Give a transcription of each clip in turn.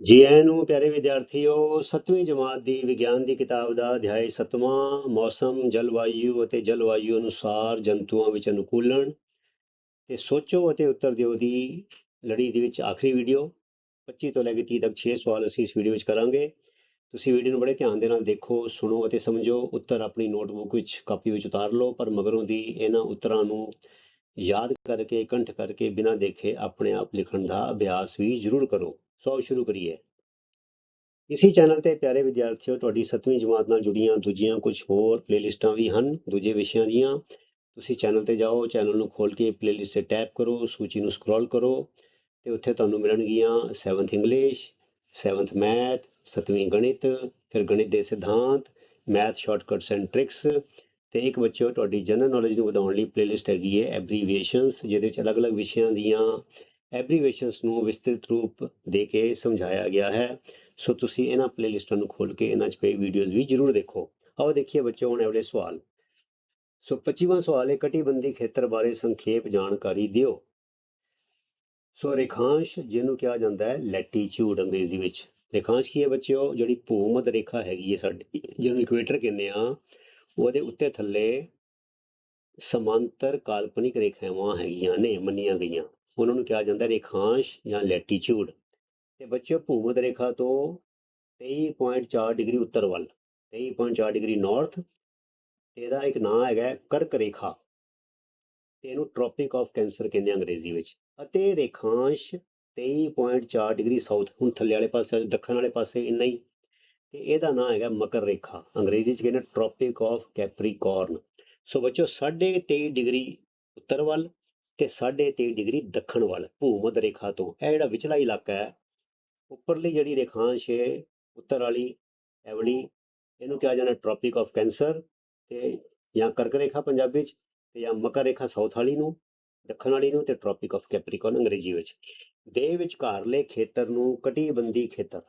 ਜੀ ਆਇਆਂ ਨੂੰ ਪਿਆਰੇ ਵਿਦਿਆਰਥੀਓ 7ਵੀਂ ਜਮਾਤ ਦੀ ਵਿਗਿਆਨ ਦੀ ਕਿਤਾਬ ਦਾ ਅਧਿਆਇ 7ਵਾਂ ਮੌਸਮ, ਜਲਵਾਯੂ ਅਤੇ ਜਲਵਾਯੂ ਅਨੁਸਾਰ ਜੰਤੂਆਂ ਵਿੱਚ ਅਨੁਕੂਲਣ ਤੇ ਸੋਚੋ ਅਤੇ ਉੱਤਰ ਦਿਓ ਦੀ ਲੜੀ ਦੇ ਵਿੱਚ ਆਖਰੀ ਵੀਡੀਓ 25 ਤੋਂ ਲੈ ਕੇ 30 ਤੱਕ 6 ਸਵਾਲ ਅਸੀਂ ਇਸ ਵੀਡੀਓ ਵਿੱਚ ਕਰਾਂਗੇ। ਤੁਸੀਂ ਵੀਡੀਓ ਨੂੰ ਬੜੇ ਧਿਆਨ ਦੇ ਨਾਲ ਦੇਖੋ, ਸੁਣੋ ਅਤੇ ਸਮਝੋ, ਉੱਤਰ ਆਪਣੀ ਨੋਟਬੁੱਕ ਵਿੱਚ ਕਾਪੀ ਵਿੱਚ ਉਤਾਰ ਲਓ, ਪਰ ਮਗਰੋਂ ਦੀ ਇਹਨਾਂ ਉੱਤਰਾਂ ਨੂੰ ਯਾਦ ਕਰਕੇ, ਕੰਠ ਕਰਕੇ ਬਿਨਾਂ ਦੇਖੇ ਆਪਣੇ ਆਪ ਲਿਖਣ ਦਾ ਅਭਿਆਸ ਵੀ ਜ਼ਰੂਰ ਕਰੋ। ਸੋ ਸ਼ੁਰੂ ਕਰੀਏ। ਇਸੇ ਚੈਨਲ ਤੇ ਪਿਆਰੇ ਵਿਦਿਆਰਥੀਓ, ਤੁਹਾਡੀ 7ਵੀਂ ਜਮਾਤ ਨਾਲ ਜੁੜੀਆਂ ਦੂਜੀਆਂ ਕੁਝ ਹੋਰ ਪਲੇਲਿਸਟਾਂ ਵੀ ਹਨ, ਦੂਜੇ ਵਿਸ਼ਿਆਂ ਦੀਆਂ। ਤੁਸੀਂ ਚੈਨਲ ਤੇ ਜਾਓ, ਚੈਨਲ ਨੂੰ ਖੋਲ ਕੇ ਪਲੇਲਿਸਟ ਤੇ ਟੈਪ ਕਰੋ, ਸੂਚੀ ਨੂੰ ਸਕਰੋਲ ਕਰੋ ਤੇ ਉੱਥੇ ਤੁਹਾਨੂੰ ਮਿਲਣਗੀਆਂ 7th ਇੰਗਲਿਸ਼ 7th ਮੈਥ 7ਵੀਂ ਗਣਿਤ, ਫਿਰ ਗਣਿਤ ਦੇ ਸਿਧਾਂਤ ਮੈਥ ਸ਼ਾਰਟਕਟਸ ਐਂਡ ਟ੍ਰਿਕਸ ਤੇ ਇੱਕ ਬੱਚਿਓ, ਤੁਹਾਡੀ ਜਨਰਲ ਨੌਲੇਜ ਨੂੰ ਵਧਾਉਣ ਲਈ ਪਲੇਲਿਸਟ ਹੈਗੀ ਹੈ ਐਬਰੀਵੇਸ਼ਨਸ ਜਿਹਦੇ ਵਿੱਚ ਅਲੱਗ-ਅਲੱਗ ਵਿਸ਼ਿਆਂ ਦੀਆਂ ਐਬਰੀਵੇਸ਼ਨਸ ਨੂੰ ਵਿਸਤ੍ਰਿਤ ਰੂਪ ਦੇ ਕੇ ਸਮਝਾਇਆ ਗਿਆ ਹੈ। ਸੋ ਤੁਸੀਂ ਇਹਨਾਂ ਪਲੇਲਿਸਟਾਂ ਨੂੰ ਖੋਲ ਕੇ ਇਹਨਾਂ 'ਚ ਪਈ ਵੀਡੀਓਜ਼ ਵੀ ਜ਼ਰੂਰ ਦੇਖੋ। ਆਓ ਦੇਖੀਏ ਬੱਚਿਓ ਹੁਣ ਅਗਲੇ ਸਵਾਲ। ਸੋ 25ਵਾਂ ਸਵਾਲ ਹੈ ਕਟੀਬੰਦੀ ਖੇਤਰ ਬਾਰੇ ਸੰਖੇਪ ਜਾਣਕਾਰੀ ਦਿਓ। ਸੋ ਰੇਖਾਂਸ਼ ਜਿਹਨੂੰ ਕਿਹਾ ਜਾਂਦਾ ਹੈ ਲੈਟੀਚਿਊਡ ਅੰਗਰੇਜ਼ੀ ਵਿੱਚ। ਰੇਖਾਂਸ਼ ਕੀ ਹੈ ਬੱਚਿਓ? ਜਿਹੜੀ ਭੂਮਧ ਰੇਖਾ ਹੈਗੀ ਹੈ ਸਾਡੀ, ਜਿਹਨੂੰ ਇਕੁਏਟਰ ਕਹਿੰਦੇ ਆ ਉਹਦੇ ਉੱਤੇ ਥੱਲੇ ਸਮਾਂਤਰ ਕਾਲਪਨਿਕ ਰੇਖਾਵਾਂ ਹੈਗੀਆਂ ਨੇ, ਮੰਨੀਆਂ ਗਈਆਂ। ਉਹਨਾਂ ਨੂੰ ਕਿਹਾ ਜਾਂਦਾ ਰੇਖਾਂਸ਼ ਜਾਂ ਲੈਟੀਚਿਊਡ ਤੇ ਬੱਚਿਓ, ਭੂਮਧ ਰੇਖਾ ਤੋਂ 23.4 ਡਿਗਰੀ ਉੱਤਰ ਵੱਲ 23.4 ਡਿਗਰੀ ਨਾਰਥ ਤੇ ਇਹਦਾ ਇੱਕ ਨਾਮ ਹੈਗਾ ਕਰਕ ਰੇਖਾ। ਤੇ ਇਹਨੂੰ ਟ੍ਰੋਪਿਕ ਆਫ ਕੈਂਸਰ ਕਹਿੰਦੇ ਅੰਗਰੇਜ਼ੀ ਵਿੱਚ। ਅਤੇ ਰੇਖਾਂਸ਼ 23.4 ਡਿਗਰੀ ਸਾਊਥ ਹੁਣ ਥੱਲੇ ਵਾਲੇ ਪਾਸੇ, ਦੱਖਣ ਵਾਲੇ ਪਾਸੇ ਇੰਨਾ ਹੀ। ਤੇ ਇਹਦਾ ਨਾਮ ਹੈਗਾ ਮਕਰ ਰੇਖਾ। ਅੰਗਰੇਜ਼ੀ ਚ ਕਹਿੰਦੇ ਟ੍ਰੋਪਿਕ ਆਫ ਕੈਪਰੀਕੋਰਨ ਸੋ ਬੱਚੋ 23.5 ਡਿਗਰੀ ਉੱਤਰ ਵੱਲ ਤੇ 23.5 ਡਿਗਰੀ ਦੱਖਣ ਵੱਲ, ਭੂਮਧ ਰੇਖਾ ਤੋਂ। ਇਹ ਜਿਹੜਾ ਵਿਚਲਾ ਇਲਾਕਾ ਹੈ, ਉੱਪਰਲੀ ਜਿਹੜੀ ਰੇਖਾਂਸ਼ ਹੈ ਉੱਤਰ ਵਾਲੀ ਇਹ ਇਹਨੂੰ ਕਿਹਾ ਜਾਂਦਾ ਟ੍ਰੋਪਿਕ ਆਫ ਕੈਂਸਰ ਤੇ ਜਾਂ ਕਰਕ ਰੇਖਾ ਪੰਜਾਬੀ ਚ ਤੇ ਜਾਂ ਮਕਰ ਰੇਖਾ ਸਾਊਥ ਵਾਲੀ ਨੂੰ, ਦੱਖਣ ਵਾਲੀ ਨੂੰ ਤੇ ਟ੍ਰੋਪਿਕ ਆਫ ਕੈਪਰੀਕੋਨ ਅੰਗਰੇਜ਼ੀ ਵਿੱਚ। ਦੇ ਵਿਚਕਾਰਲੇ ਖੇਤਰ ਨੂੰ ਕਟੀਬੰਦੀ ਖੇਤਰ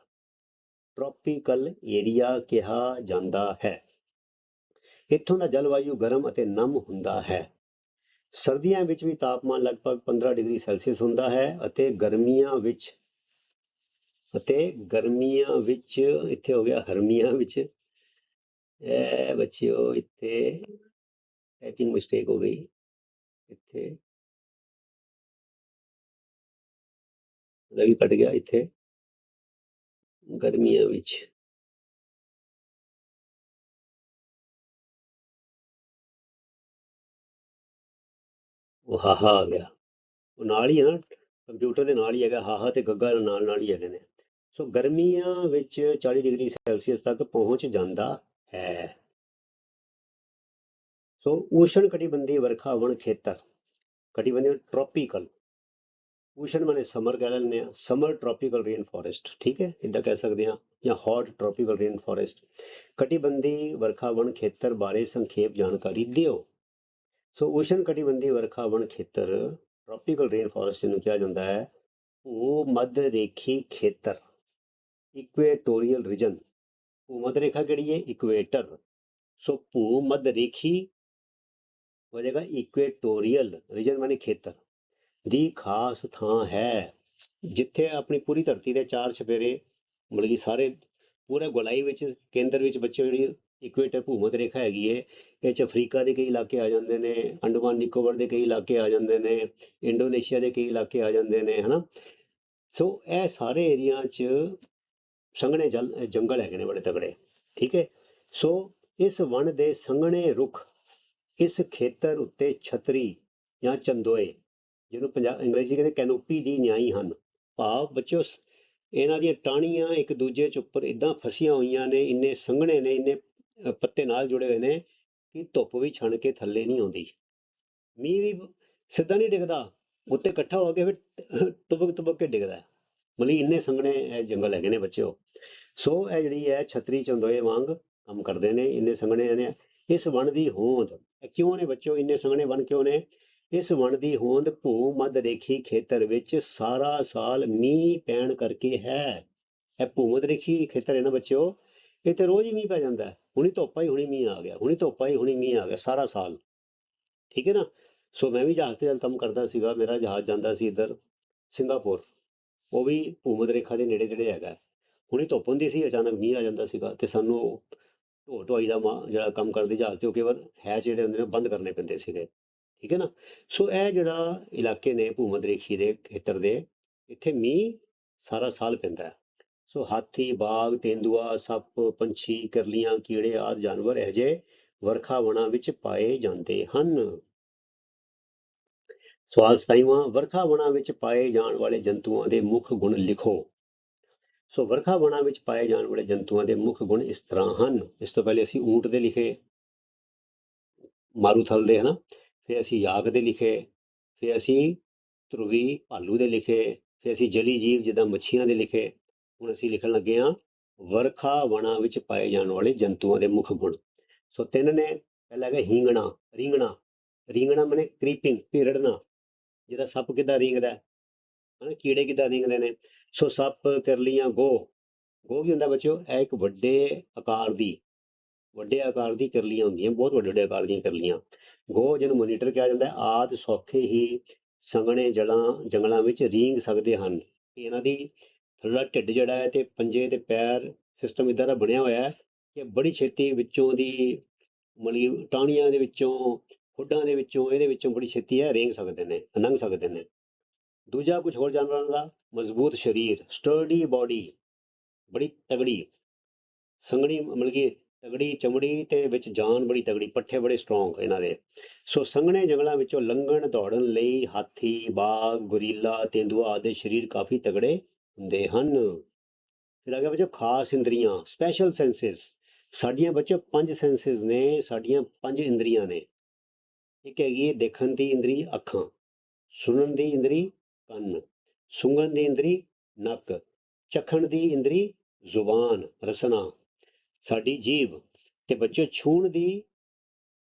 ਟ੍ਰੋਪੀਕਲ ਏਰੀਆ ਕਿਹਾ ਜਾਂਦਾ ਹੈ। ਇੱਥੋਂ ਦਾ ਜਲਵਾਯੂ ਗਰਮ ਅਤੇ ਨਮ ਹੁੰਦਾ ਹੈ। ਸਰਦੀਆਂ ਵਿੱਚ ਵੀ ਤਾਪਮਾਨ ਲਗਭਗ 15 ਡਿਗਰੀ ਸੈਲਸੀਅਸ ਹੁੰਦਾ ਹੈ ਅਤੇ ਗਰਮੀਆਂ ਵਿੱਚ ਅਤੇ ਗਰਮੀਆਂ ਵਿੱਚ, ਇੱਥੇ ਹੋ ਗਿਆ ਹਰਮੀਆਂ ਵਿੱਚ। ਇਹ ਬੱਚਿਓ, ਇੱਥੇ ਟਾਈਪਿੰਗ ਮਿਸਟੇਕ ਹੋ ਗਈ। ਇੱਥੇ ਰਵੀ ਕੱਟ ਗਿਆ, ਇੱਥੇ ਗਰਮੀਆਂ ਵਿੱਚ। ਉਹ ਹਾਹਾ ਆ ਗਿਆ। ਉਹ ਨਾਲ ਹੀ ਹੈ ਨਾ, ਕੰਪਿਊਟਰ ਦੇ ਨਾਲ ਹੀ ਹੈਗਾ ਹਾਹਾ ਤੇ ਗੱਗਾ ਨਾਲ ਨਾਲ ਹੀ ਹੈਗੇ ਨੇ। ਸੋ ਗਰਮੀਆਂ ਵਿੱਚ 40 ਡਿਗਰੀ ਸੈਲਸੀਅਸ ਤੱਕ ਪਹੁੰਚ ਜਾਂਦਾ ਹੈ। ਸੋ ਊਸ਼ਣ ਕਟੀਬੰਧੀ ਵਰਖਾਵਣ ਖੇਤਰ, ਕਟੀਬੰਧੀ ਟ੍ਰੋਪੀਕਲ ਊਸ਼ਣ ਮਾਨੇ ਸਮਰ ਕਹਿ ਲੈਂਦੇ ਆ ਸਮਰ ਟ੍ਰੋਪੀਕਲ ਰੇਨ ਫੋਰੈਸਟ ਠੀਕ ਹੈ? ਇਦਾਂ ਕਹਿ ਸਕਦੇ ਹਾਂ, ਜਾਂ ਹੌਟ ਟ੍ਰੋਪੀਕਲ ਰੇਨ ਫੋਰੈਸਟ ਕਟੀਬੰਧੀ ਵਰਖਾਵਣ ਖੇਤਰ ਬਾਰੇ ਸੰਖੇਪ ਜਾਣਕਾਰੀ ਦਿਓ। ਸੋ ਓਸ਼ਨ ਕਟੀਬੰਧੀ ਵਰਖਾ ਵਣ ਖੇਤਰ ਟ੍ਰੋਪੀਕਲ ਰੇਨ ਫੋਰੈਸਟ ਨੂੰ ਕਿਹਾ ਜਾਂਦਾ ਹੈ। ਭੂ ਮੱਧ ਰੇਖੀ ਖੇਤਰ ਇਕੁਏਟੋਰੀਅਲ ਰੀਜਨ ਭੂ ਮੱਧ ਰੇਖਾ ਕਿਹੜੀ ਹੈ? ਇਕੁਏਟਰ ਸੋ ਭੂ ਮੱਧ ਰੇਖੀ ਹੋ ਜਾਏਗਾ ਇਕੁਏਟੋਰੀਅਲ ਰੀਜਨ ਮਾਨੇ ਖੇਤਰ। ਦੀ ਖਾਸ ਥਾਂ ਹੈ, ਜਿੱਥੇ ਆਪਣੀ ਪੂਰੀ ਧਰਤੀ ਦੇ ਚਾਰ ਛਪੇਰੇ ਮਤਲਬ ਕਿ ਸਾਰੇ ਪੂਰੇ ਗੋਲਾਈ ਵਿੱਚ, ਕੇਂਦਰ ਵਿੱਚ ਬੱਚੇ ਜਿਹੜੀ ਇਕੁਏਟਰ ਭੂਮਤ ਰੇਖਾ ਹੈਗੀ ਏ, ਇਹ ਚ ਅਫਰੀਕਾ ਦੇ ਕਈ ਇਲਾਕੇ ਆ ਜਾਂਦੇ ਨੇ, ਅੰਡਮਾਨ ਨਿਕੋਬਰ ਦੇ ਕਈ ਇਲਾਕੇ ਆ ਜਾਂਦੇ ਨੇ, ਇੰਡੋਨੇਸ਼ੀਆ ਦੇ ਕਈ ਇਲਾਕੇ ਆ ਜਾਂਦੇ ਨੇ, ਹਨਾ? ਸੋ ਇਹ ਸਾਰੇ ਏਰੀਆ 'ਚ ਸੰਘਣੇ ਜਲ ਜੰਗਲ ਹੈਗੇ ਨੇ ਬੜੇ ਤਕੜੇ, ਠੀਕ ਹੈ ਸੋ ਇਸ ਵਣ ਦੇ ਸੰਘਣੇ ਰੁੱਖ ਇਸ ਖੇਤਰ ਉੱਤੇ ਛਤਰੀ ਜਾਂ ਚੰਦੋਏ, ਜਿਹਨੂੰ ਪੰਜਾਬ ਅੰਗਰੇਜ਼ੀ ਕਹਿੰਦੇ ਕੈਨੋਪੀ ਦੀ ਨਿਆਈ ਹਨ, ਭਾਵ ਬੱਚਿਓ ਇਹਨਾਂ ਦੀਆਂ ਟਾਹਣੀਆਂ ਇੱਕ ਦੂਜੇ ਚ ਉੱਪਰ ਇਦਾਂ ਫਸੀਆਂ ਹੋਈਆਂ ਨੇ, ਇੰਨੇ ਸੰਘਣੇ ਨੇ, ਇੰਨੇ ਪੱਤੇ ਨਾਲ ਜੁੜੇ ਹੋਏ ਨੇ ਕਿ ਧੁੱਪ ਵੀ ਛਣ ਕੇ ਥੱਲੇ ਨਹੀਂ ਆਉਂਦੀ। ਮੀਂਹ ਵੀ ਸਿੱਧਾ ਨਹੀਂ ਡਿੱਗਦਾ, ਉੱਤੇ ਇਕੱਠਾ ਹੋ ਕੇ ਫਿਰ ਤੁਬਕ ਤੁਬਕ ਕੇ ਡਿੱਗਦਾ ਮਤਲਬ ਇੰਨੇ ਸੰਘਣੇ ਇਹ ਜੰਗਲ ਹੈਗੇ ਨੇ ਬੱਚਿਓ। ਸੋ ਇਹ ਜਿਹੜੀ ਹੈ ਛਤਰੀ ਚੰਦੋਏ ਵਾਂਗ ਕੰਮ ਕਰਦੇ ਨੇ, ਇੰਨੇ ਸੰਘਣੇ ਨੇ। ਇਸ ਵਣ ਦੀ ਹੋਂਦ, ਇਹ ਕਿਉਂ ਨੇ ਬੱਚਿਓ, ਇੰਨੇ ਸੰਘਣੇ ਵਣ ਕਿਉਂ ਨੇ? ਇਸ ਵਣ ਦੀ ਹੋਂਦ ਭੂ ਮੱਧ ਰੇਖੀ ਖੇਤਰ ਵਿੱਚ ਸਾਰਾ ਸਾਲ ਮੀਂਹ ਪੈਣ ਕਰਕੇ ਹੈ। ਇਹ ਭੂ ਮੱਧ ਰੇਖੀ ਖੇਤਰ ਹੈ ਨਾ ਬੱਚਿਓ? ਇੱਥੇ ਰੋਜ਼ ਹੀ ਮੀਂਹ ਪੈ ਜਾਂਦਾ ਹੁਣੀ ਧੁੱਪ ਆਈ, ਹੁਣੀ ਮੀਂਹ ਆ ਗਿਆ, ਹੁਣੀ ਧੁੱਪ ਆਈ, ਹੁਣੀ ਮੀਂਹ ਆ ਗਿਆ ਸਾਰਾ ਸਾਲ। ਠੀਕ ਹੈ ਨਾ? ਸੋ ਮੈਂ ਵੀ ਜਹਾਜ਼ ਤੇ ਕੰਮ ਕਰਦਾ ਸੀਗਾ, ਮੇਰਾ ਜਹਾਜ਼ ਜਾਂਦਾ ਸੀ ਇੱਧਰ ਸਿੰਗਾਪੁਰ। ਉਹ ਵੀ ਭੂਮਧ ਰੇਖਾ ਦੇ ਨੇੜੇ ਨੇੜੇ ਹੈਗਾ। ਹੁਣੀ ਧੁੱਪ ਹੁੰਦੀ ਸੀ, ਅਚਾਨਕ ਮੀਂਹ ਆ ਜਾਂਦਾ ਸੀਗਾ ਤੇ ਸਾਨੂੰ ਢੋ ਢੁਆਈ ਦਾ ਮਾ- ਜਿਹੜਾ ਕੰਮ ਕਰਦੇ ਜਹਾਜ਼ ਤੇ ਉਹ ਕੇਵਲ ਹੈਚ ਜਿਹੜੇ ਹੁੰਦੇ ਨੇ ਬੰਦ ਕਰਨੇ ਪੈਂਦੇ ਸੀਗੇ। ਠੀਕ ਹੈ ਨਾ? ਸੋ ਇਹ ਜਿਹੜਾ ਇਲਾਕੇ ਨੇ ਭੂਮਧ ਰੇਖੀ ਦੇ ਖੇਤਰ ਦੇ, ਇੱਥੇ ਮੀਂਹ ਸਾਰਾ ਸਾਲ ਪੈਂਦਾ ਸੋ ਹਾਥੀ, ਬਾਗ, ਤੇਂਦੂਆ, ਸੱਪ, ਪੰਛੀ, ਕਰਲੀਆਂ, ਕੀੜੇ ਆਦਿ ਜਾਨਵਰ ਇਹ ਜਿਹੇ ਵਰਖਾ ਵਣਾ ਵਿੱਚ ਪਾਏ ਜਾਂਦੇ ਹਨ। ਸਵਾਲ 27ਵਾਂ ਵਰਖਾ ਵਣਾ ਵਿੱਚ ਪਾਏ ਜਾਣ ਵਾਲੇ ਜੰਤੂਆਂ ਦੇ ਮੁੱਖ ਗੁਣ ਲਿਖੋ। ਸੋ ਵਰਖਾ ਵਣਾ ਵਿੱਚ ਪਾਏ ਜਾਣ ਵਾਲੇ ਜੰਤੂਆਂ ਦੇ ਮੁੱਖ ਗੁਣ ਇਸ ਤਰ੍ਹਾਂ ਹਨ। ਇਸ ਤੋਂ ਪਹਿਲੇ ਅਸੀਂ ਊਂਟ ਦੇ ਲਿਖੇ, ਮਾਰੂਥਲ ਦੇ, ਹਨਾ? ਫਿਰ ਅਸੀਂ ਯਾਗ ਦੇ ਲਿਖੇ, ਫਿਰ ਅਸੀਂ ਧਰੁਵੀ ਭਾਲੂ ਦੇ ਲਿਖੇ, ਫਿਰ ਅਸੀਂ ਜਲੀ ਜੀਵ ਜਿੱਦਾਂ ਮੱਛੀਆਂ ਦੇ ਲਿਖੇ ਹੁਣ ਅਸੀਂ ਲਿਖਣ ਲੱਗੇ ਹਾਂ ਵਰਖਾ ਵਣਾ ਵਿੱਚ ਪਾਏ ਜਾਣ ਵਾਲੇ ਜੰਤੂਆਂ ਦੇ ਮੁੱਖ ਗੁਣ। ਸੋ ਤਿੰਨ ਨੇ ਪਹਿਲਾ ਹੈਗਾ ਹੀਂਗਣਾ ਰੀਂਗਣਾ। ਰੀਂਗਣਾ ਮਨੇ ਕ੍ਰੀਪਿੰਗ ਭਿਰੜਨਾ। ਜਿਹਦਾ ਸੱਪ ਕਿੱਦਾਂ ਰੀਂਗਦਾ? ਹਨਾ ਕੀੜੇ ਕਿੱਦਾਂ ਰੀਂਗਦੇ ਨੇ? ਸੋ ਸੱਪ ਕਰਲੀਆਂ ਗੋ। ਗੋ ਕੀ ਹੁੰਦਾ ਬੱਚਿਓ? ਇਹ ਇੱਕ ਵੱਡੇ ਆਕਾਰ ਦੀ ਵੱਡੇ ਆਕਾਰ ਦੀ ਕਰਲੀਆਂ ਹੁੰਦੀਆਂ ਬਹੁਤ ਵੱਡੇ ਵੱਡੇ ਆਕਾਰ ਦੀਆਂ ਕਰਲੀਆਂ ਗੋ ਜਿਹਨੂੰ ਮੋਨੀਟਰ ਕਿਹਾ ਜਾਂਦਾ ਹੈ, ਆਦਿ ਸੌਖੇ ਹੀ ਸੰਘਣੇ ਜੜਾਂ ਜੰਗਲਾਂ ਵਿੱਚ ਰੀਂਗ ਸਕਦੇ ਹਨ। ਇਹਨਾਂ ਦੀ ਥੋੜਾ ਢਿੱਡ ਜਿਹੜਾ ਹੈ ਤੇ ਪੰਜੇ ਤੇ ਪੈਰ ਸਿਸਟਮ ਇਦਾਂ ਦਾ ਬਣਿਆ ਹੋਇਆ ਹੈ ਕਿ ਬੜੀ ਛੇਤੀ ਵਿੱਚੋਂ ਦੀ ਮਤਲਬ ਟਾਹਣੀਆਂ ਦੇ ਵਿੱਚੋਂ, ਖੁੱਡਾਂ ਦੇ ਵਿੱਚੋਂ, ਇਹਦੇ ਵਿੱਚੋਂ ਬੜੀ ਛੇਤੀ ਹੈ ਰੇਂਗ ਸਕਦੇ ਨੇ ਲੰਘ ਸਕਦੇ ਨੇ। ਦੂਜਾ ਕੁਝ ਹੋਰ ਜਾਨਵਰਾਂ ਦਾ, ਮਜ਼ਬੂਤ ਸਰੀਰ ਸਟਰਡੀ ਬਾਡੀ ਬੜੀ ਤਗੜੀ, ਸੰਘਣੀ ਮਤਲਬ ਕਿ ਤਗੜੀ ਚਮੜੀ ਤੇ ਵਿੱਚ ਜਾਨ ਬੜੀ ਤਗੜੀ, ਪੱਠੇ ਬੜੇ ਸਟਰੋਂਗ ਇਹਨਾਂ ਦੇ। ਸੋ ਸੰਘਣੇ ਜੰਗਲਾਂ ਵਿੱਚੋਂ ਲੰਘਣ ਦੌੜਨ ਲਈ ਹਾਥੀ, ਬਾਗ, ਗੁਰੀਲਾ, ਤੇਂਦੂਆ ਆਦਿ ਸਰੀਰ ਕਾਫੀ ਤਗੜੇ ਹੁੰਦੇ ਹਨ। ਫਿਰ ਆ ਗਿਆ ਬੱਚੋ ਖਾਸ ਇੰਦਰੀਆਂ ਸਪੈਸ਼ਲ ਸੈਂਸਸ ਸਾਡੀਆਂ ਬੱਚੋ ਪੰਜ ਸੈਂਸਸ ਨੇ, ਸਾਡੀਆਂ ਪੰਜ ਇੰਦਰੀਆਂ ਨੇ। ਇੱਕ ਹੈਗੀ ਹੈ ਦੇਖਣ ਦੀ ਇੰਦਰੀ, ਅੱਖਾਂ। ਸੁਣਨ ਦੀ ਇੰਦਰੀ, ਕੰਨ। ਸੁੰਘਣ ਦੀ ਇੰਦਰੀ, ਨੱਕ। ਚਖਣ ਦੀ ਇੰਦਰੀ, ਜ਼ੁਬਾਨ, ਰਸਨਾ। ਸਾਡੀ ਜੀਭ। ਤੇ ਬੱਚੋ ਛੂਹਣ ਦੀ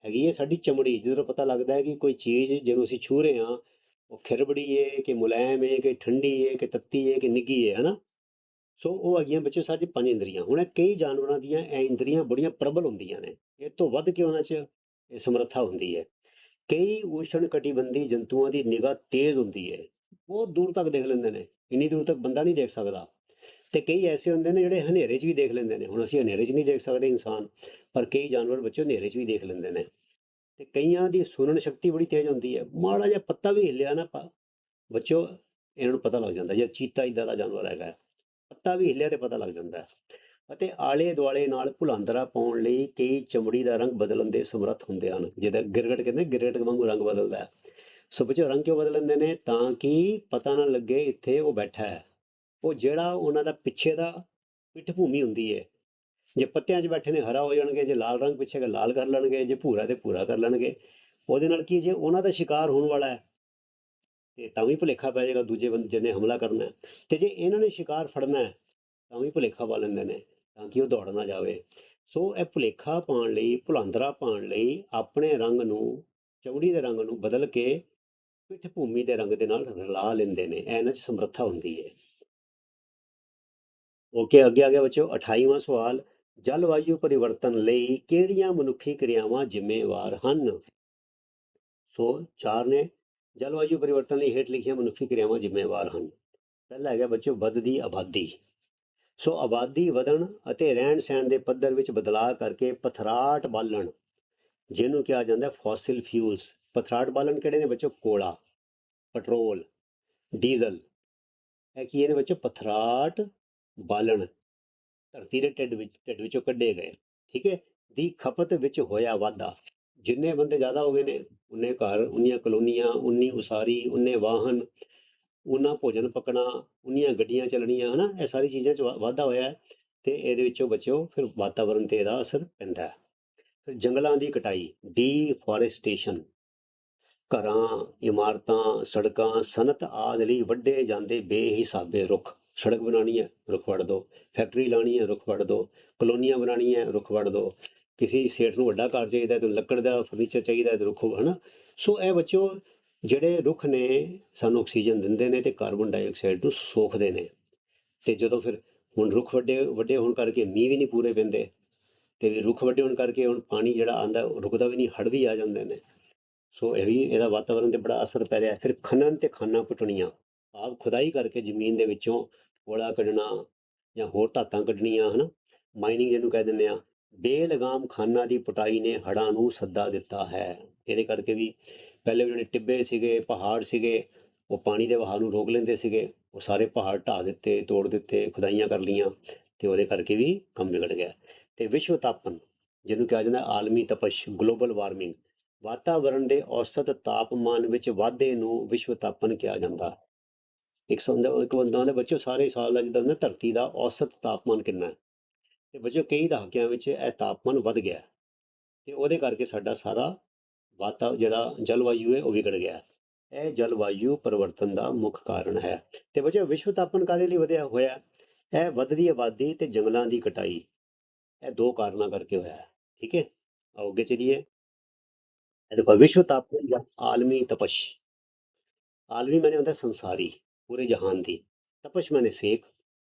ਹੈਗੀ ਹੈ ਸਾਡੀ ਚਮੜੀ। ਜਦੋਂ ਪਤਾ ਲੱਗਦਾ ਹੈ ਕਿ ਕੋਈ ਚੀਜ਼ ਜਿਹਨੂੰ ਅਸੀਂ ਛੂਹ ਰਹੇ ਹਾਂ ਉਹ ਖਿਰਬੜੀ ਏ, ਕਿ ਮੁਲਾਇਮ ਏ, ਕਿ ਠੰਡੀ ਏ, ਕਿ ਤੱਤੀ ਏ, ਕਿ ਨਿੱਗੀ ਏ, ਹਨਾ? ਸੋ ਉਹ ਹੈਗੀਆਂ ਬੱਚੋ ਸਾਡੇ ਪੰਜ ਇੰਦਰੀਆਂ। ਹੁਣ ਕਈ ਜਾਨਵਰਾਂ ਦੀਆਂ ਇਹ ਇੰਦਰੀਆਂ ਬੜੀਆਂ ਪ੍ਰਬਲ ਹੁੰਦੀਆਂ ਨੇ। ਇਹ ਤੋਂ ਵੱਧ ਕੇ ਉਹਨਾਂ 'ਚ ਇਹ ਸਮਰੱਥਾ ਹੁੰਦੀ ਹੈ ਕਈ ਉਸ਼ਣ ਕਟੀਬੰਦੀ ਜੰਤੂਆਂ ਦੀ ਨਿਗਾਹ ਤੇਜ਼ ਹੁੰਦੀ ਹੈ ਬਹੁਤ ਦੂਰ ਤੱਕ ਦੇਖ ਲੈਂਦੇ ਨੇ। ਇੰਨੀ ਦੂਰ ਤੱਕ ਬੰਦਾ ਨਹੀਂ ਦੇਖ ਸਕਦਾ। ਤੇ ਕਈ ਐਸੇ ਹੁੰਦੇ ਨੇ ਜਿਹੜੇ ਹਨੇਰੇ 'ਚ ਵੀ ਦੇਖ ਲੈਂਦੇ ਨੇ। ਹੁਣ ਅਸੀਂ ਹਨੇਰੇ 'ਚ ਨਹੀਂ ਦੇਖ ਸਕਦੇ ਇਨਸਾਨ, ਪਰ ਕਈ ਜਾਨਵਰ ਬੱਚੇ ਹਨੇਰੇ 'ਚ ਵੀ ਦੇਖ ਲੈਂਦੇ ਨੇ। ਤੇ ਕਈਆਂ ਦੀ ਸੁਣਨ ਸ਼ਕਤੀ ਬੜੀ ਤੇਜ਼ ਹੁੰਦੀ ਹੈ। ਮਾੜਾ ਜਿਹਾ ਪੱਤਾ ਵੀ ਹਿੱਲਿਆ ਨਾ ਪ- ਬੱਚੋ ਇਹਨਾਂ ਨੂੰ ਪਤਾ ਲੱਗ ਜਾਂਦਾ, ਜੇ ਚੀਤਾ ਇਦਾਂ ਦਾ ਜਾਨਵਰ ਹੈਗਾ। ਪੱਤਾ ਵੀ ਹਿੱਲਿਆ ਤੇ ਪਤਾ ਲੱਗ ਜਾਂਦਾ ਅਤੇ ਆਲੇ ਦੁਆਲੇ ਨਾਲ ਭੁਲੰਦਰਾ ਪਾਉਣ ਲਈ ਕਈ ਚਮੜੀ ਦਾ ਰੰਗ ਬਦਲਣ ਦੇ ਸਮਰੱਥ ਹੁੰਦੇ ਹਨ। ਜਿਹਦਾ ਗਿਰਗਟ ਕਹਿੰਦੇ, ਗਿਰਗਟ ਵਾਂਗੂ ਰੰਗ ਬਦਲਦਾ ਹੈ। ਸੋ ਬੱਚੋ ਰੰਗ ਕਿਉਂ ਬਦਲ ਲੈਂਦੇ ਨੇ? ਤਾਂ ਕਿ ਪਤਾ ਨਾ ਲੱਗੇ ਇੱਥੇ ਉਹ ਬੈਠਾ ਹੈ। ਉਹ ਜਿਹੜਾ ਉਹਨਾਂ ਦਾ ਪਿੱਛੇ ਦਾ ਪਿੱਠ ਭੂਮੀ ਹੁੰਦੀ ਹੈ ਜੇ ਪੱਤਿਆਂ 'ਚ ਬੈਠੇ ਨੇ, ਹਰਾ ਹੋ ਜਾਣਗੇ, ਜੇ ਲਾਲ ਰੰਗ ਪਿੱਛੇ ਹੈਗਾ ਲਾਲ ਕਰ ਲੈਣਗੇ, ਜੇ ਭੂਰਾ ਤੇ ਭੂਰਾ ਕਰ ਲੈਣਗੇ, ਉਹਦੇ ਨਾਲ ਕੀ ਜੇ ਉਹਨਾਂ ਦਾ ਸ਼ਿਕਾਰ ਹੋਣ ਵਾਲਾ ਹੈ, ਤੇ ਤਾਂ ਵੀ ਭੁਲੇਖਾ ਪੈ ਜਾਏਗਾ, ਦੂਜੇ ਬੰਦੇ, ਜਿਹਨੇ ਹਮਲਾ ਕਰਨਾ ਹੈ। ਤੇ ਜੇ ਇਹਨਾਂ ਨੇ ਸ਼ਿਕਾਰ ਫੜਨਾ ਹੈ, ਤਾਂ ਵੀ ਭੁਲੇਖਾ ਪਾ ਲੈਂਦੇ ਨੇ, ਤਾਂ ਕਿ ਉਹ ਦੌੜ ਨਾ ਜਾਵੇ। ਸੋ ਇਹ ਭੁਲੇਖਾ ਪਾਉਣ ਲਈ, ਭੁਲੰਦਰਾ ਪਾਉਣ ਲਈ ਆਪਣੇ ਰੰਗ ਨੂੰ, ਚਮੜੀ ਦੇ ਰੰਗ ਨੂੰ ਬਦਲ ਕੇ ਪਿੱਠ ਭੂਮੀ ਦੇ ਰੰਗ ਦੇ ਨਾਲ ਰਲਾ ਲੈਂਦੇ ਨੇ ਇਹ ਇਹਨਾਂ 'ਚ ਸਮਰੱਥਾ ਹੁੰਦੀ ਹੈ। ਓਕੇ ਅੱਗੇ ਆ ਗਿਆ ਬੱਚਿਓ 28ਵਾਂ ਸਵਾਲ। ਜਲਵਾਯੂ ਪਰਿਵਰਤਨ ਲਈ ਕਿਹੜੀਆਂ ਮਨੁੱਖੀ ਕਿਰਿਆਵਾਂ ਜ਼ਿੰਮੇਵਾਰ ਹਨ? ਸੋ ਚਾਰ ਨੇ, ਜਲਵਾਯੂ ਪਰਿਵਰਤਨ ਲਈ ਹੇਠ ਲਿਖੀਆਂ ਮਨੁੱਖੀ ਕਿਰਿਆਵਾਂ ਜ਼ਿੰਮੇਵਾਰ ਹਨ। ਪਹਿਲਾ ਹੈਗਾ ਬੱਚਿਓ ਵੱਧਦੀ ਆਬਾਦੀ। ਸੋ ਆਬਾਦੀ ਵਧਣ ਅਤੇ ਰਹਿਣ ਸਹਿਣ ਦੇ ਪੱਧਰ ਵਿੱਚ ਬਦਲਾਅ ਕਰਕੇ ਪਥਰਾਟ ਬਾਲਣ, ਜਿਹਨੂੰ ਕਿਹਾ ਜਾਂਦਾ ਫੋਸਿਲ ਫਿਊਲਸ। ਪਥਰਾਟ ਬਾਲਣ ਕਿਹੜੇ ਨੇ ਬੱਚੋ ਕੋਲਾ, ਪੈਟਰੋਲ, ਡੀਜ਼ਲ। ਇਹ ਕੀ ਨੇ ਬੱਚੋ ਪਥਰਾਟ ਬਾਲਣ। ਧਰਤੀ ਦੇ ਢਿੱਡ ਵਿੱਚ, ਢਿੱਡ ਵਿੱਚੋਂ ਕੱਢੇ ਗਏ। ਠੀਕ ਹੈ? ਦੀ ਖਪਤ ਵਿੱਚ ਹੋਇਆ ਵਾਧਾ। ਜਿੰਨੇ ਬੰਦੇ ਜ਼ਿਆਦਾ ਹੋ ਗਏ ਨੇ ਉਨੇ ਘਰ ਉਨੀਆਂ ਕਲੋਨੀਆਂ ਉਨੀ ਉਸਾਰੀ ਉਨੇ ਵਾਹਨ ਉਨਾ ਭੋਜਨ ਪਕਣਾ ਉਨੀਆਂ ਗੱਡੀਆਂ ਚੱਲਣੀਆਂ, ਹਨਾ? ਇਹ ਸਾਰੀ ਚੀਜ਼ਾਂ 'ਚ ਵਾ- ਵਾਧਾ ਹੋਇਆ ਹੈ ਤੇ ਇਹਦੇ ਵਿੱਚੋਂ ਬਚਿਓ, ਫਿਰ ਵਾਤਾਵਰਣ ਤੇ ਇਹਦਾ ਅਸਰ ਪੈਂਦਾ ਹੈ। ਫਿਰ ਜੰਗਲਾਂ ਦੀ ਕਟਾਈ, ਡੀਫੋਰੈਸਟੇਸ਼ਨ। ਘਰਾਂ, ਇਮਾਰਤਾਂ, ਸੜਕਾਂ ਸਨਅਤ ਆਦਿ ਲਈ ਵੱਢੇ ਜਾਂਦੇ ਬੇਹਿਸਾਬੇ ਰੁੱਖ। ਸੜਕ ਬਣਾਉਣੀ ਹੈ, ਰੁੱਖ ਵੱਢ ਦੋ। ਫੈਕਟਰੀ ਲਾਣੀ ਹੈ, ਰੁੱਖ ਵੱਢ ਦੋ। ਕਲੋਨੀਆਂ ਬਣਾਉਣੀਆਂ ਹੈ, ਰੁੱਖ ਵੱਢ ਦੋ। ਕਿਸੇ ਸੇਠ ਨੂੰ ਵੱਡਾ ਘਰ ਚਾਹੀਦਾ ਹੈ ਤੇ ਲੱਕੜ ਦਾ ਫਰਨੀਚਰ ਚਾਹੀਦਾ ਹੈ ਤੇ ਰੁੱਖ, ਹਨਾ? ਸੋ ਇਹ ਬੱਚਿਓ, ਜਿਹੜੇ ਰੁੱਖ ਨੇ, ਸਾਨੂੰ ਆਕਸੀਜਨ ਦਿੰਦੇ ਨੇ ਤੇ ਕਾਰਬਨ ਡਾਈਆਕਸਾਈਡ ਨੂੰ ਸੋਖਦੇ ਨੇ। ਤੇ ਜਦੋਂ ਫਿਰ ਹੁਣ ਰੁੱਖ ਵੱਡੇ ਵੱਡੇ ਹੋਣ ਕਰਕੇ ਮੀਂਹ ਵੀ ਨਹੀਂ ਪੂਰੇ ਪੈਂਦੇ ਤੇ ਰੁੱਖ ਵੱਡੇ ਹੋਣ ਕਰਕੇ ਹੁਣ ਪਾਣੀ ਜਿਹੜਾ ਆਂਦਾ ਰੁਕਦਾ ਵੀ ਨਹੀਂ, ਹੜ੍ਹ ਵੀ ਆ ਜਾਂਦੇ ਨੇ। ਸੋ ਇਹ ਵੀ ਇਹਦਾ ਵਾਤਾਵਰਣ ਤੇ ਬੜਾ ਅਸਰ ਪੈ ਰਿਹਾ। ਫਿਰ ਖਨਨ ਤੇ ਖਾਨਾ ਪੁੱਟਣੀਆਂ ਆਪ ਖੁਦਾਈ ਕਰਕੇ ਜ਼ਮੀਨ ਦੇ ਵਿੱਚੋਂ ਕੋਲਾ ਕੱਢਣਾ ਜਾਂ ਹੋਰ ਧਾਤਾਂ ਕੱਢਣੀਆਂ, ਹਨਾ? ਮਾਈਨਿੰਗ ਇਹਨੂੰ ਕਹਿ ਦਿੰਦੇ ਆ। ਬੇਲਗਾਮ ਖਾਨਾ ਦੀ ਪਟਾਈ ਨੇ ਹੜ੍ਹਾਂ ਨੂੰ ਸੱਦਾ ਦਿੱਤਾ ਹੈ। ਇਹਦੇ ਕਰਕੇ ਵੀ ਪਹਿਲੇ ਜਿਹੜੇ ਟਿੱਬੇ ਸੀਗੇ, ਪਹਾੜ ਸੀਗੇ, ਉਹ ਪਾਣੀ ਦੇ ਵਹਾਅ ਨੂੰ ਰੋਕ ਲੈਂਦੇ ਸੀਗੇ। ਉਹ ਸਾਰੇ ਪਹਾੜ ਢਾਹ ਦਿੱਤੇ, ਤੋੜ ਦਿੱਤੇ, ਖੁਦਾਈਆਂ ਕਰ ਲਈਆਂ ਤੇ ਉਹਦੇ ਕਰਕੇ ਵੀ ਕੰਮ ਵਿਗੜ ਗਿਆ। ਤੇ ਵਿਸ਼ਵ ਤਾਪਨ ਜਿਹਨੂੰ ਕਿਹਾ ਜਾਂਦਾ ਆਲਮੀ ਤਪਸ਼, ਗਲੋਬਲ ਵਾਰਮਿੰਗ ਵਾਤਾਵਰਣ ਦੇ ਔਸਤ ਤਾਪਮਾਨ ਵਿੱਚ ਵਾਧੇ ਨੂੰ ਵਿਸ਼ਵ ਤਾਪਨ ਕਿਹਾ ਜਾਂਦਾ। ਇੱਕ ਸੰਦਾ ਇੱਕ ਬੰਦਾ ਹੁੰਦਾ ਬੱਚੋ ਸਾਰੇ ਸਾਲ ਦਾ ਜਿੱਦਾਂ ਹੁੰਦਾ ਧਰਤੀ ਦਾ ਔਸਤ ਤਾਪਮਾਨ ਕਿੰਨਾ ਹੈ। ਤੇ ਬੱਚੋ ਕਈ ਦਹਾਕਿਆਂ ਵਿੱਚ ਇਹ ਤਾਪਮਾਨ ਵੱਧ ਗਿਆ ਹੈ ਤੇ ਉਹਦੇ ਕਰਕੇ ਸਾਡਾ ਸਾਰਾ ਵਾਤਾ, ਜਿਹੜਾ ਜਲਵਾਯੂ ਹੈ, ਉਹ ਵਿਗੜ ਗਿਆ ਇਹ ਜਲਵਾਯੂ ਪਰਿਵਰਤਨ ਦਾ ਮੁੱਖ ਕਾਰਨ ਹੈ। ਤੇ ਬੱਚੋ ਵਿਸ਼ਵ ਤਾਪਨ ਕਾਦੇ ਲਈ ਵਧਿਆ ਹੋਇਆ ਇਹ ਵੱਧਦੀ ਆਬਾਦੀ ਤੇ ਜੰਗਲਾਂ ਦੀ ਕਟਾਈ। ਇਹ ਦੋ ਕਾਰਨਾਂ ਕਰਕੇ ਹੋਇਆ ਹੈ। ਠੀਕ ਹੈ? ਆਓ ਅੱਗੇ ਚਲੀਏ। ਇਹ ਦੇਖੋ, ਵਿਸ਼ਵ ਤਾਪਮਾਨ ਜਾਂ ਆਲਮੀ ਤਪਸ਼। ਆਲਮੀ ਮੈਨੇ ਹੁੰਦਾ ਸੰਸਾਰੀ। ਪੂਰੇ ਜਹਾਨ ਦੀ। ਤਪਸ਼ ਮੈਨੇ ਸੇਕ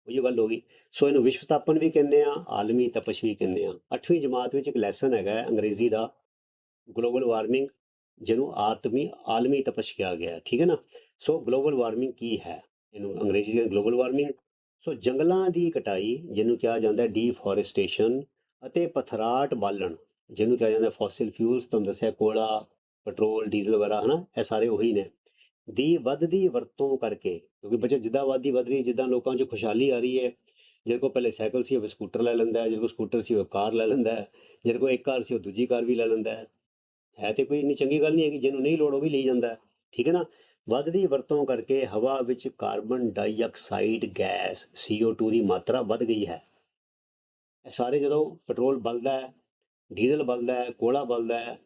ਉਹੀ ਗੱਲ ਹੋ ਗਈ। ਸੋ ਇਹਨੂੰ ਵਿਸ਼ਵ ਤਾਪਨ ਵੀ ਕਹਿੰਦੇ ਆ, ਆਲਮੀ ਤਪਸ਼ ਵੀ ਕਹਿੰਦੇ ਆ। 8ਵੀਂ ਜਮਾਤ ਵਿੱਚ ਇੱਕ ਲੈਸਨ ਹੈਗਾ ਅੰਗਰੇਜ਼ੀ ਦਾ ਗਲੋਬਲ ਵਾਰਮਿੰਗ ਜਿਹਨੂੰ ਆਤਮੀ, ਆਲਮੀ ਤਪਸ਼ ਕਿਹਾ ਗਿਆ ਠੀਕ ਹੈ ਨਾ? ਸੋ ਗਲੋਬਲ ਵਾਰਮਿੰਗ ਕੀ ਹੈ? ਇਹਨੂੰ ਅੰਗਰੇਜ਼ੀ ਵਿੱਚ ਗਲੋਬਲ ਵਾਰਮਿੰਗ ਸੋ ਜੰਗਲਾਂ ਦੀ ਕਟਾਈ, ਜਿਹਨੂੰ ਕਿਹਾ ਜਾਂਦਾ ਡੀਫੋਰੈਸਟੇਸ਼ਨ ਅਤੇ ਪਥਰਾਟ ਬਾਲਣ, ਜਿਹਨੂੰ ਕਿਹਾ ਜਾਂਦਾ ਫੋਸਿਲ ਫਿਊਲਸ ਤੁਹਾਨੂੰ ਦੱਸਿਆ ਕੋਲਾ ਪੈਟਰੋਲ ਡੀਜ਼ਲ ਵਗੈਰਾ, ਹਨਾ? ਇਹ ਸਾਰੇ ਉਹੀ ਨੇ। ਦੀ ਵੱਧਦੀ ਵਰਤੋਂ ਕਰਕੇ, ਕਿਉਂਕਿ ਬੱਚੇ ਜਿੱਦਾਂ ਆਬਾਦੀ ਵੱਧ ਰਹੀ ਹੈ, ਜਿੱਦਾਂ ਲੋਕਾਂ 'ਚ ਖੁਸ਼ਹਾਲੀ ਆ ਰਹੀ ਹੈ, ਜਿਹਦੇ ਕੋਲ ਪਹਿਲੇ ਸਾਈਕਲ ਸੀ, ਉਹ ਸਕੂਟਰ ਲੈ ਲੈਂਦਾ ਹੈ, ਜਿਹਦੇ ਕੋਲ ਸਕੂਟਰ ਸੀ, ਉਹ ਕਾਰ ਲੈ ਲੈਂਦਾ ਹੈ, ਜਿਹਦੇ ਕੋਲ ਇੱਕ ਕਾਰ ਸੀ, ਉਹ ਦੂਜੀ ਕਾਰ ਵੀ ਲੈ ਲੈਂਦਾ ਹੈ। ਹੈ ਤੇ ਕੋਈ ਇੰਨੀ ਚੰਗੀ ਗੱਲ ਨਹੀਂ ਹੈ ਕਿ ਜਿਹਨੂੰ ਨਹੀਂ ਲੋੜ ਉਹ ਵੀ ਲਈ ਜਾਂਦਾ ਠੀਕ ਹੈ ਨਾ? ਵੱਧਦੀ ਵਰਤੋਂ ਕਰਕੇ ਹਵਾ ਵਿੱਚ ਕਾਰਬਨ ਡਾਈਆਕਸਾਈਡ ਗੈਸ CO2 ਦੀ ਮਾਤਰਾ ਵੱਧ ਗਈ ਹੈ। ਇਹ ਸਾਰੇ ਜਦੋਂ ਪੈਟਰੋਲ ਬਲਦਾ ਹੈ, ਡੀਜ਼ਲ ਬਲਦਾ ਹੈ, ਕੋਲਾ ਬਲਦਾ ਹੈ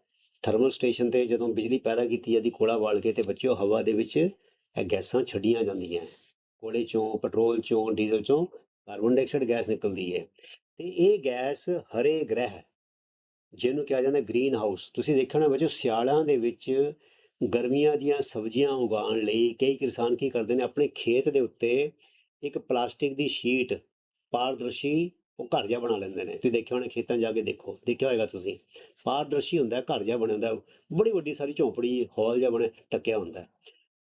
ਥਰਮਲ ਸਟੇਸ਼ਨ ਤੇ ਜਦੋਂ ਬਿਜਲੀ ਪੈਦਾ ਕੀਤੀ ਜਾਂਦੀ ਕੋਲਾ ਬਾਲ ਕੇ ਤੇ ਬੱਚਿਓ ਹਵਾ ਦੇ ਵਿੱਚ ਇਹ ਗੈਸਾਂ ਛੱਡੀਆਂ ਜਾਂਦੀਆਂ। ਕੋਲੇ ਚੋਂ, ਪੈਟਰੋਲ ਚੋਂ, ਡੀਜ਼ਲ ਚੋਂ ਕਾਰਬਨ ਡਾਈਆਕਸਾਈਡ ਗੈਸ ਨਿਕਲਦੀ ਹੈ ਤੇ ਇਹ ਗੈਸ ਹਰੇ ਗ੍ਰਹਿ ਜਿਹਨੂੰ ਕਿਹਾ ਜਾਂਦਾ ਗ੍ਰੀਨ ਹਾਊਸ। ਤੁਸੀਂ ਦੇਖਿਆ ਹੋਣਾ ਬੱਚਿਓ ਸਿਆਲਾਂ ਦੇ ਵਿੱਚ ਗਰਮੀਆਂ ਦੀਆਂ ਸਬਜ਼ੀਆਂ ਉਗਾਉਣ ਲਈ ਕਈ ਕਿਸਾਨ ਕੀ ਕਰਦੇ ਨੇ, ਆਪਣੇ ਖੇਤ ਦੇ ਉੱਤੇ ਇੱਕ ਪਲਾਸਟਿਕ ਦੀ ਸ਼ੀਟ ਪਾਰਦਰਸ਼ੀ ਉਹ ਘਰ ਜਿਹਾ ਬਣਾ ਲੈਂਦੇ ਨੇ। ਤੁਸੀਂ ਦੇਖਿਆ ਹੋਣਾ ਖੇਤਾਂ 'ਚ ਜਾ ਕੇ ਦੇਖੋ, ਦੇਖਿਆ ਹੋਏਗਾ ਤੁਸੀਂ। ਪਾਰਦਰਸ਼ੀ ਹੁੰਦਾ, ਘਰ ਜਿਹਾ ਬਣਿਆ ਹੁੰਦਾ, ਬੜੀ ਵੱਡੀ ਸਾਰੀ ਝੌਂਪੜੀ, ਹਾਲ ਜਿਹਾ ਬਣਿਆ, ਟੱਕਿਆ ਹੁੰਦਾ।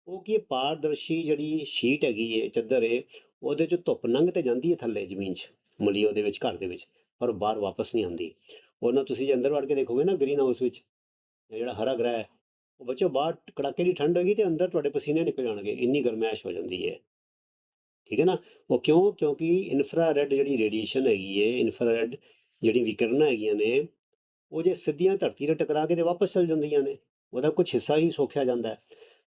ਉਹ ਕੀ ਪਾਰਦਰਸ਼ੀ ਜਿਹੜੀ ਸ਼ੀਟ ਹੈਗੀ ਏ, ਚੱਦਰ ਏ, ਉਹਦੇ 'ਚ ਧੁੱਪ ਲੰਘ ਤੇ ਜਾਂਦੀ ਹੈ ਥੱਲੇ ਜ਼ਮੀਨ 'ਚ, ਮਲੀ ਉਹਦੇ ਵਿੱਚ, ਘਰ ਦੇ ਵਿੱਚ, ਪਰ ਬਾਹਰ ਵਾਪਸ ਨਹੀਂ ਆਉਂਦੀ। ਉਹਨਾਂ ਤੁਸੀਂ ਜੇ ਅੰਦਰ ਵੜ ਕੇ ਦੇਖੋਗੇ ਨਾ ਗ੍ਰੀਨ ਹਾਊਸ ਵਿੱਚ ਜਿਹੜਾ ਹਰਾ ਗ੍ਰਹਿ, ਉਹ ਬੱਚੋ ਬਾਹਰ ਕੜਾਕੇ ਦੀ ਠੰਡ ਹੋਏਗੀ ਤੇ ਅੰਦਰ ਤੁਹਾਡੇ ਪਸੀਨੇ ਨਿਕਲ ਜਾਣਗੇ, ਇੰਨੀ ਗਰਮੈਸ਼ ਹੋ ਜਾਂਦੀ ਹੈ ਠੀਕ ਹੈ ਨਾ? ਉਹ ਕਿਉਂ? ਕਿਉਂਕਿ ਇਨਫਰਾਰੈੱਡ ਜਿਹੜੀ ਰੇਡੀਏਸ਼ਨ ਹੈਗੀ ਹੈ ਇਨਫਰਾਰੈਡ ਜਿਹੜੀ ਵਿਕਰਨਾਂ ਹੈਗੀਆਂ ਨੇ, ਉਹ ਜੇ ਸਿੱਧੀਆਂ ਧਰਤੀ ਨਾਲ ਟਕਰਾ ਕੇ ਤੇ ਵਾਪਸ ਚਲ ਜਾਂਦੀਆਂ ਨੇ, ਉਹਦਾ ਕੁਝ ਹਿੱਸਾ ਹੀ ਸੋਖਿਆ ਜਾਂਦਾ ਹੈ।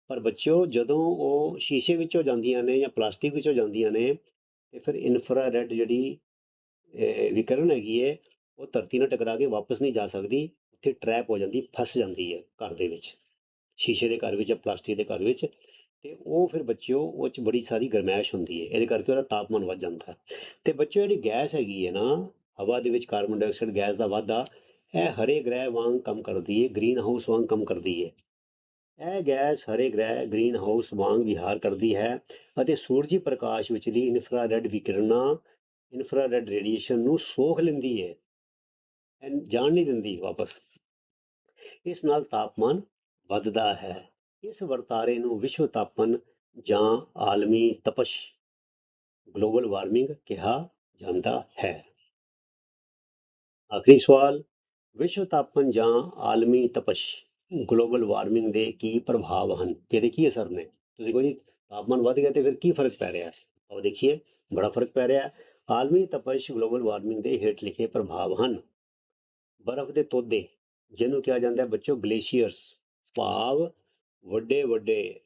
ਪਰ ਬੱਚਿਓ, ਜਦੋਂ ਉਹ ਸ਼ੀਸ਼ੇ ਵਿੱਚੋਂ ਜਾਂਦੀਆਂ ਨੇ ਜਾਂ ਪਲਾਸਟਿਕ ਵਿੱਚੋਂ ਜਾਂਦੀਆਂ ਨੇ, ਤੇ ਫਿਰ ਇਨਫਰਾਰੈਡ ਜਿਹੜੀ ਵਿਕਰਨ ਹੈਗੀ ਹੈ ਉਹ ਧਰਤੀ ਨਾਲ ਟਕਰਾ ਕੇ ਵਾਪਸ ਨਹੀਂ ਜਾ ਸਕਦੀ, ਉੱਥੇ ਟਰੈਪ ਹੋ ਜਾਂਦੀ, ਫਸ ਜਾਂਦੀ ਹੈ ਘਰ ਦੇ ਵਿੱਚ। ਸ਼ੀਸ਼ੇ ਦੇ ਘਰ ਵਿੱਚ ਜਾਂ ਪਲਾਸਟਿਕ ਦੇ ਘਰ ਵਿੱਚ। ਤੇ ਉਹ ਫਿਰ ਬੱਚਿਓ, ਉਹ ਚ ਬੜੀ ਸਾਰੀ ਗਰਮੈਸ਼ ਹੁੰਦੀ ਹੈ ਇਹਦੇ ਕਰਕੇ ਉਹਦਾ ਤਾਪਮਾਨ ਵੱਧ ਜਾਂਦਾ। ਹੈ ਤੇ ਬੱਚਿਓ, ਜਿਹੜੀ ਗੈਸ ਹੈਗੀ ਹੈ ਨਾ, ਹਵਾ ਦੇ ਵਿੱਚ ਕਾਰਬਨ ਡਾਈਆਕਸਾਈਡ ਗੈਸ ਦਾ ਵਾਧਾ, ਇਹ ਹਰੇ ਗ੍ਰਹਿ ਵਾਂਗ ਕੰਮ ਕਰਦੀ ਹੈ ਗ੍ਰੀਨ ਹਾਊਸ ਵਾਂਗ ਕੰਮ ਕਰਦੀ ਹੈ ਇਹ ਗੈਸ ਹਰੇ ਗ੍ਰਹਿ ਗ੍ਰੀਨ ਹਾਊਸ ਵਾਂਗ ਵਿਹਾਰ ਕਰਦੀ ਹੈ ਅਤੇ ਸੂਰਜੀ ਪ੍ਰਕਾਸ਼ ਵਿਚਲੀ ਇਨਫਰਾਰੈਡ ਵਿਕਿਰਨਾਂ ਇਨਫਰਾਰੈਡ ਰੇਡੀਏਸ਼ਨ ਨੂੰ ਸੋਖ ਲੈਂਦੀ ਹੈ ਇਹ ਜਾਣ ਨਹੀਂ ਦਿੰਦੀ ਵਾਪਸ। ਇਸ ਨਾਲ ਤਾਪਮਾਨ ਵੱਧਦਾ ਹੈ। ਇਸ ਵਰਤਾਰੇ ਨੂੰ ਵਿਸ਼ਵ ਤਾਪਨ ਜਾਂ ਆਲਮੀ ਤਪਸ਼ ਗਲੋਬਲ ਵਾਰਮਿੰਗ ਕਿਹਾ ਜਾਂਦਾ ਹੈ। ਆਖਰੀ ਸਵਾਲ, ਵਿਸ਼ਵ ਤਾਪਨ ਜਾਂ ਆਲਮੀ ਤਪਸ਼ ਗਲੋਬਲ ਵਾਰਮਿੰਗ ਦੇ ਕੀ ਪ੍ਰਭਾਵ ਹਨ? ਤੇ ਇਹਦੇ ਕੀ ਅਸਰ ਨੇ। ਤੁਸੀਂ ਕੋਈ ਤਾਪਮਾਨ ਵੱਧ ਗਿਆ ਤੇ ਫਿਰ ਕੀ ਫ਼ਰਕ ਪੈ ਰਿਹਾ? ਹੈ ਆਓ ਦੇਖੀਏ, ਬੜਾ ਫ਼ਰਕ ਪੈ ਰਿਹਾ। ਆਲਮੀ ਤਪਸ਼ ਗਲੋਬਲ ਵਾਰਮਿੰਗ ਦੇ ਹੇਠ ਲਿਖੇ ਪ੍ਰਭਾਵ ਹਨ। ਬਰਫ਼ ਦੇ ਤੋਦੇ, ਜਿਹਨੂੰ ਕਿਹਾ ਜਾਂਦਾ ਹੈ ਬੱਚੋ, ਗਲੇਸ਼ੀਅਰਸ। ਭਾਵ ਵੱਡੇ ਵੱਡੇ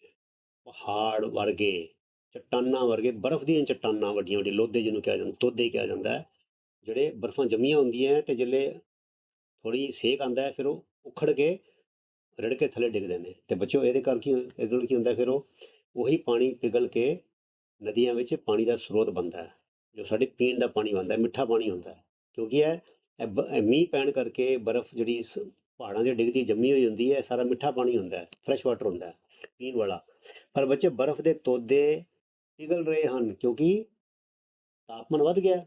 ਪਹਾੜ ਵਰਗੇ, ਚਟਾਨਾਂ ਵਰਗੇ, ਬਰਫ਼ ਦੀਆਂ ਚਟਾਨਾਂ ਵੱਡੀਆਂ ਵੱਡੀਆਂ ਲੋਦੇ ਜਿਹਨੂੰ ਕਿਹਾ ਜਾਂਦਾ ਤੋਦੇ ਕਿਹਾ ਜਾਂਦਾ ਹੈ, ਜਿਹੜੇ ਬਰਫ਼ਾਂ ਜੰਮੀਆਂ ਹੁੰਦੀਆਂ ਤੇ ਜਿੱਲੇ ਥੋੜੀ ਸੇਕ ਆਂਦਾ ਹੈ, ਫਿਰ ਉਹ ਉਖੜ ਕੇ ਰੜ ਕੇ ਥੱਲੇ ਡਿੱਗਦੇ ਨੇ। ਤੇ ਬੱਚੋ ਇਹਦੇ ਕਰਕੇ ਇਹਦੇ ਨਾਲ ਕੀ ਹੁੰਦਾ ਫਿਰ ਉਹ ਉਹੀ ਪਾਣੀ ਪਿਘਲ ਕੇ ਨਦੀਆਂ ਵਿੱਚ ਪਾਣੀ ਦਾ ਸਰੋਤ ਬਣਦਾ ਹੈ, ਜੋ ਸਾਡੇ ਪੀਣ ਦਾ ਪਾਣੀ ਬਣਦਾ ਹੈ, ਮਿੱਠਾ ਪਾਣੀ ਹੁੰਦਾ ਹੈ। ਕਿਉਂਕਿ ਇਹ ਬ- ਮੀਂਹ ਪੈਣ ਕਰਕੇ ਬਰਫ਼ ਜਿਹੜੀ ਸ- ਪਹਾੜਾਂ 'ਤੇ ਡਿੱਗਦੀ ਜੰਮੀ ਹੋਈ ਹੁੰਦੀ ਹੈ, ਸਾਰਾ ਮਿੱਠਾ ਪਾਣੀ ਹੁੰਦਾ ਹੈ ਫਰੈਸ਼ ਵਾਟਰ ਹੁੰਦਾ ਹੈ, ਪੀਣ ਵਾਲਾ। ਪਰ ਬੱਚੇ ਬਰਫ਼ ਦੇ ਤੋਦੇ ਪਿਘਲ ਰਹੇ ਹਨ ਕਿਉਂਕਿ ਤਾਪਮਾਨ ਵੱਧ ਗਿਆ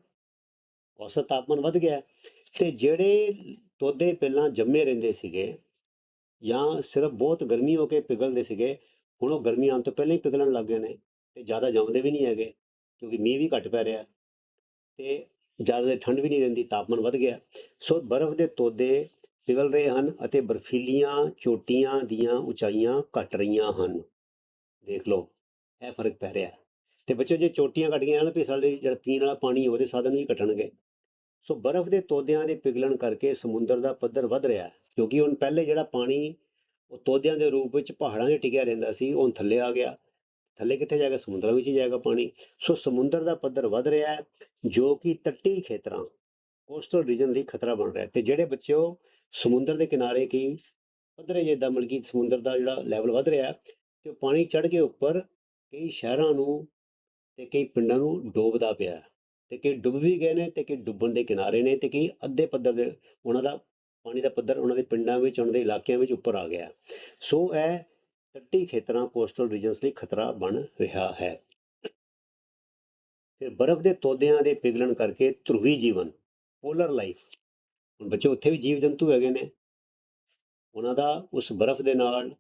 ਔਸਤ ਤਾਪਮਾਨ ਵੱਧ ਗਿਆ ਹੈ ਤੇ ਜਿਹੜੇ ਤੋਦੇ ਪਹਿਲਾਂ ਜੰਮੇ ਰਹਿੰਦੇ ਸੀਗੇ ਜਾਂ ਸਿਰਫ ਬਹੁਤ ਗਰਮੀ ਹੋ ਕੇ ਪਿਘਲਦੇ ਸੀਗੇ, ਹੁਣ ਉਹ ਗਰਮੀ ਆਉਣ ਤੋਂ ਪਹਿਲਾਂ ਹੀ ਪਿਘਲਣ ਲੱਗ ਗਏ ਨੇ ਤੇ ਜ਼ਿਆਦਾ ਜੰਮਦੇ ਵੀ ਨਹੀਂ ਹੈਗੇ ਕਿਉਂਕਿ ਮੀਂਹ ਵੀ ਘੱਟ ਪੈ ਰਿਹਾ ਤੇ ਜ਼ਿਆਦਾ ਠੰਡ ਵੀ ਨਹੀਂ ਰਹਿੰਦੀ, ਤਾਪਮਾਨ ਵੱਧ ਗਿਆ ਸੋ ਬਰਫ਼ ਦੇ ਤੋਦੇ ਪਿਘਲ ਰਹੇ ਹਨ ਅਤੇ ਬਰਫੀਲੀਆਂ ਚੋਟੀਆਂ ਦੀਆਂ ਉਚਾਈਆਂ ਘਟ ਰਹੀਆਂ ਹਨ। ਦੇਖ ਲਓ, ਇਹ ਫ਼ਰਕ ਪੈ ਰਿਹਾ। ਤੇ ਬੱਚੋ ਜੇ ਚੋਟੀਆਂ ਘਟ ਗਈਆਂ ਨਾ ਵੀ ਸਾਡੇ ਜਿਹੜਾ ਪੀਣ ਵਾਲਾ ਪਾਣੀ ਉਹਦੇ ਸਾਧਨ ਵੀ ਘਟਣਗੇ। ਸੋ ਬਰਫ਼ ਦੇ ਤੋਦਿਆਂ ਦੇ ਪਿਘਲਣ ਕਰਕੇ ਸਮੁੰਦਰ ਦਾ ਪੱਧਰ ਵੱਧ ਰਿਹਾ ਕਿਉਂਕਿ ਹੁਣ ਪਹਿਲੇ ਜਿਹੜਾ ਪਾਣੀ, ਉਹ ਤੋਦਿਆਂ ਦੇ ਰੂਪ ਵਿੱਚ ਪਹਾੜਾਂ 'ਚ ਟਿਕਿਆ ਰਹਿੰਦਾ ਸੀ, ਉਹ ਥੱਲੇ ਆ ਗਿਆ। ਥੱਲੇ ਕਿੱਥੇ ਜਾਏਗਾ? ਸਮੁੰਦਰਾਂ ਵਿੱਚ ਹੀ ਜਾਏਗਾ ਪਾਣੀ। ਸੋ ਸਮੁੰਦਰ ਦਾ ਪੱਧਰ ਵੱਧ ਰਿਹਾ ਹੈ, ਜੋ ਕਿ ਤੱਟੀ ਖੇਤਰਾਂ, ਕੋਸਟਲ ਰੀਜਨ ਲਈ ਖਤਰਾ ਬਣ ਰਿਹਾ ਤੇ ਜਿਹੜੇ ਬੱਚਿਓ ਸਮੁੰਦਰ ਦੇ ਕਿਨਾਰੇ ਕੀ ਪੱਧਰੇ ਜਿੱਦਾਂ ਮਤਲਬ ਕਿ ਸਮੁੰਦਰ ਦਾ ਜਿਹੜਾ ਲੈਵਲ ਵੱਧ ਰਿਹਾ ਤੇ ਪਾਣੀ ਚੜ ਕੇ ਉੱਪਰ ਕਈ ਸ਼ਹਿਰਾਂ ਨੂੰ ਤੇ ਕਈ ਪਿੰਡਾਂ ਨੂੰ ਡੋਬਦਾ ਪਿਆ ਤੇ ਕਈ ਡੁੱਬ ਵੀ ਗਏ ਨੇ ਤੇ ਕਈ ਡੁੱਬਣ ਦੇ ਕਿਨਾਰੇ ਨੇ ਤੇ ਕਈ ਅੱਧੇ ਪੱਧਰ ਦੇ ਉਹਨਾਂ ਦਾ ਪਾਣੀ ਦਾ ਪੱਧਰ ਉਹਨਾਂ ਦੇ ਪਿੰਡਾਂ ਵਿੱਚ ਉਹਨਾਂ ਦੇ ਇਲਾਕਿਆਂ ਵਿੱਚ ਉੱਪਰ ਆ ਗਿਆ ਸੋ ਇਹ ਤੱਟੀ ਖੇਤਰਾਂ ਕੋਸਟਲ ਰੀਜਨਸ ਲਈ ਖਤਰਾ ਬਣ ਰਿਹਾ ਹੈ। ਫਿਰ ਬਰਫ਼ ਦੇ ਤੋਦਿਆਂ ਦੇ ਪਿਘਲਣ ਕਰਕੇ ਧਰੁਵੀ ਜੀਵਨ ਪੋਲਰ ਲਾਈਫ ਹੁਣ ਬੱਚੇ ਉੱਥੇ ਵੀ ਜੀਵ ਜੰਤੂ ਹੈਗੇ ਨੇ। ਉਹਨਾਂ ਦਾ ਉਸ ਬਰਫ਼ ਦੇ ਨਾਲ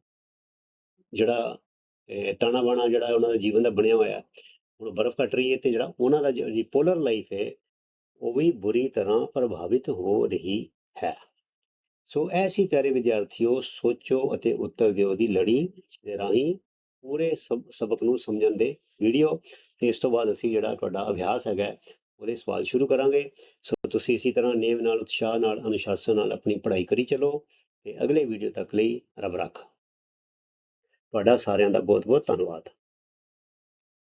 ਜਿਹੜਾ ਤਾਣਾ ਬਾਣਾ ਜਿਹੜਾ ਉਹਨਾਂ ਦਾ ਜੀਵਨ ਦਾ ਬਣਿਆ ਹੋਇਆ, ਹੁਣ ਬਰਫ਼ ਘਟ ਰਹੀ ਹੈ ਤੇ ਜਿਹੜਾ ਉਹਨਾਂ ਦਾ ਜਿਹੜੀ ਪੋਲਰ ਲਾਈਫ ਹੈ, ਉਹ ਵੀ ਬੁਰੀ ਤਰ੍ਹਾਂ ਪ੍ਰਭਾਵਿਤ ਹੋ ਰਹੀ ਹੈ। ਸੋ ਐਸੀ ਪਿਆਰੇ ਵਿਦਿਆਰਥੀਓ, ਸੋਚੋ ਅਤੇ ਉੱਤਰ ਦਿਓ ਦੀ ਲੜੀ ਦੇ ਰਾਹੀਂ ਪੂਰੇ ਸਬ- ਸਬਕ ਨੂੰ ਸਮਝਣ ਦੇ ਵੀਡੀਓ। ਤੇ ਇਸ ਤੋਂ ਬਾਅਦ ਅਸੀਂ ਜਿਹੜਾ ਤੁਹਾਡਾ ਅਭਿਆਸ ਹੈਗਾ ਉਹਦੇ ਸਵਾਲ ਸ਼ੁਰੂ ਕਰਾਂਗੇ। ਸੋ ਤੁਸੀਂ ਇਸੇ ਤਰ੍ਹਾਂ ਨੇਮ ਨਾਲ, ਉਤਸ਼ਾਹ ਨਾਲ, ਅਨੁਸ਼ਾਸਨ ਨਾਲ ਆਪਣੀ ਪੜ੍ਹਾਈ ਕਰੀ ਚੱਲੋ ਤੇ ਅਗਲੇ ਵੀਡੀਓ ਤੱਕ ਲਈ ਰੱਬ ਰੱਖ। ਤੁਹਾਡਾ ਸਾਰਿਆਂ ਦਾ ਬਹੁਤ ਬਹੁਤ ਧੰਨਵਾਦ।